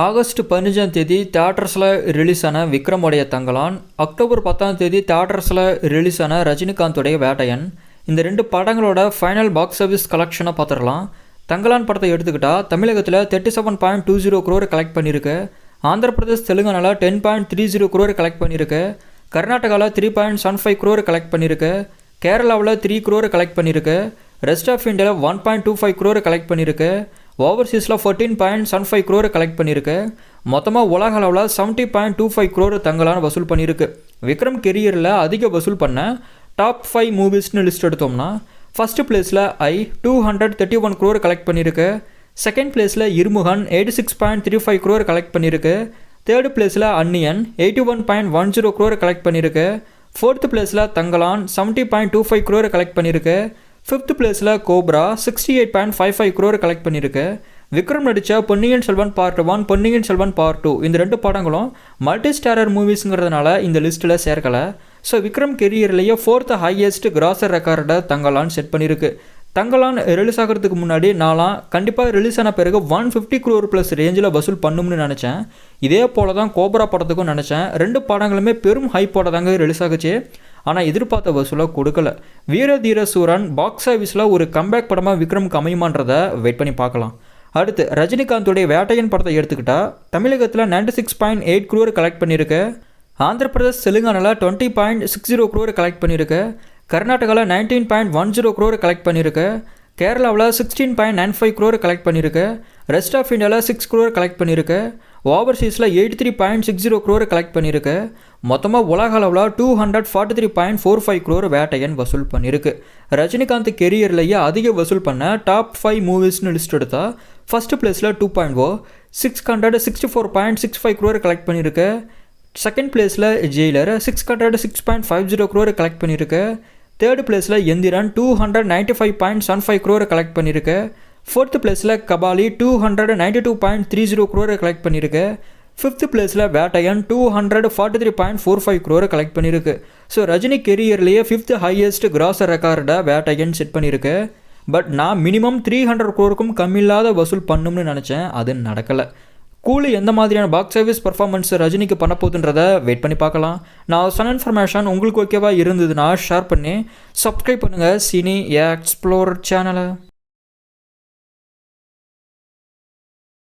August பதினஞ்சாம் தேதி தியேட்டர்ஸில் release ஆன விக்ரமுடைய தங்கலான் அக்டோபர் பத்தாம் தேதி தியேட்டர்ஸில் ரிலீஸ் ஆன ரஜினிகாந்தோடைய வேட்டையன். இந்த ரெண்டு படங்களோட ஃபைனல் பாக்ஸ் ஆஃபீஸ் கலெக்ஷனை பார்த்துடலாம் தங்கலான் படத்தை எடுத்துக்கிட்டால் தமிழகத்தில் thirty seven point two zero crore collect பண்ணியிருக்கு ஆந்திர பிரதேஷ் தெலுங்கானாவில் ten point three zero crore collect பண்ணியிருக்கு கர்நாடகாவில் three point seven five crore collect பண்ணியிருக்கு கேரளாவில் த்ரீ குரோர் கலெக்ட் பண்ணியிருக்கு ரெஸ்ட் ஆஃப் இந்தியாவில் one point two five crore collect பண்ணியிருக்கு ஓவர்சீஸில் fourteen point seven five crore collect பண்ணியிருக்கு மொத்தமாக உலக அளவில் seventy point two five crore Thangalaan வசூல் பண்ணியிருக்கு விக்ரம் கெரியரில் அதிக வசூல் பண்ண டாப் ஃபைவ் மூவிஸ்னு லிஸ்ட் எடுத்தோம்னா ஃபஸ்ட்டு பிளேஸில் I two hundred thirty one crore collect பண்ணியிருக்கு செகண்ட் பிளேஸில் Irumugan eighty six point three five crore collect பண்ணியிருக்கு தேர்டு பிளேஸில் Anniyan eighty one point one zero crore collect பண்ணியிருக்கு ஃபோர்த்து பிளேஸில் Thangalaan seventy point two five crore collect பண்ணியிருக்கு fifth பிளேஸில் Cobra sixty eight point five five crore collect பண்ணியிருக்கு விக்ரம் நடித்த Ponniyin Selvan part one Ponniyin Selvan part two இந்த ரெண்டு படங்களும் multi starrer மூவிஸுங்கிறதுனால இந்த லிஸ்ட்டில் சேர்க்கலை. ஸோ விக்ரம் கெரியர்லேயே ஃபோர்த் ஹையஸ்ட் கிராசர் ரெக்கார்டை தங்கலான் செட் பண்ணியிருக்கு தங்கலான் ரிலீஸ் ஆகிறதுக்கு முன்னாடி நான்லாம் கண்டிப்பாக ரிலீஸ் ஆன பிறகு ஒன் ஃபிஃப்டி க்ரோர் ப்ளஸ் ரேஞ்சில் வசூல் பண்ணும்னு நினச்சேன். இதே போல தான் கோப்ரா படத்துக்கும் நினச்சேன். ரெண்டு படங்களுமே பெரும் ஹைப்போட தாங்க ரிலீஸ் ஆகுச்சு. ஆனால் எதிர்பார்த்த வசூலை கொடுக்கல. வீர தீர சூரன் பாக்ஸ் ஆஃபீஸில் ஒரு கம்பேக் படமாக விக்ரம் அமையுமான்றதை வெயிட் பண்ணி பார்க்கலாம். அடுத்து ரஜினிகாந்தோடைய வேட்டையன் படத்தை எடுத்துக்கிட்டால் தமிழகத்தில் ninety six point eight crore collect பண்ணியிருக்கு. ஆந்திர பிரதேஷ் தெலுங்கானாவில் twenty point six zero crore collect பண்ணியிருக்கு. கர்நாடகாவில் nineteen point one zero crore collect பண்ணியிருக்கு. கேரளாவில் sixteen point nine five crore collect பண்ணியிருக்கு. ரெஸ்ட் ஆஃப் இந்தியாவில் சிக்ஸ் குரோர் கலெக்ட் பண்ணியிருக்கு. ஓவர்சீஸில் eighty three point six zero க்ரோரை collect பண்ணியிருக்கு. மொத்தமாக உலக அளவில் two hundred forty three point four five crore Vettaiyan வசூல் பண்ணியிருக்கு. ரஜினிகாந்த் கெரியர்லேயே அதிக வசூல் பண்ண டாப் ஃபைவ் மூவிஸ்னு லிஸ்ட் எடுத்தால் ஃபஸ்ட்டு பிளேஸில் two point O six hundred sixty four point six five crore collect பண்ணியிருக்கு. செகண்ட் பிளேஸில் Jailer six hundred six point five zero crore collect பண்ணியிருக்கு. தேர்ட் பிளேஸில் Enthiran two hundred ninety five point seven five க்ரோரை collect பண்ணியிருக்கு. Fourth பிளேஸில் Kabali two hundred ninety two point three zero குரோரை collect பண்ணியிருக்கு. Fifth பிளேஸில் Vettaiyan two hundred forty three point four five குரோரை collect பண்ணியிருக்கு. So Rajini கெரியர்லேயே fifth highest grosser ரெக்கார்டை Vettaiyan set பண்ணியிருக்கு. But நான் minimum three hundred குரோருக்கும் கம்மியில்லாத வசூல் பண்ணும்னு நினச்சேன். அது நடக்கலை. கூலி எந்த மாதிரியான பாக்ஸ் ஆஃபீஸ் பர்ஃபார்மன்ஸ் ரஜினிக்கு பண்ண போகுதுன்றதை வெயிட் பண்ணி பார்க்கலாம். நான் சொன்ன இன்ஃபர்மேஷன் உங்களுக்கு ஓகேவா இருந்ததுன்னா ஷேர் பண்ணி சப்ஸ்கிரைப் பண்ணுங்கள் சினி எக்ஸ்ப்ளோர் சேனலை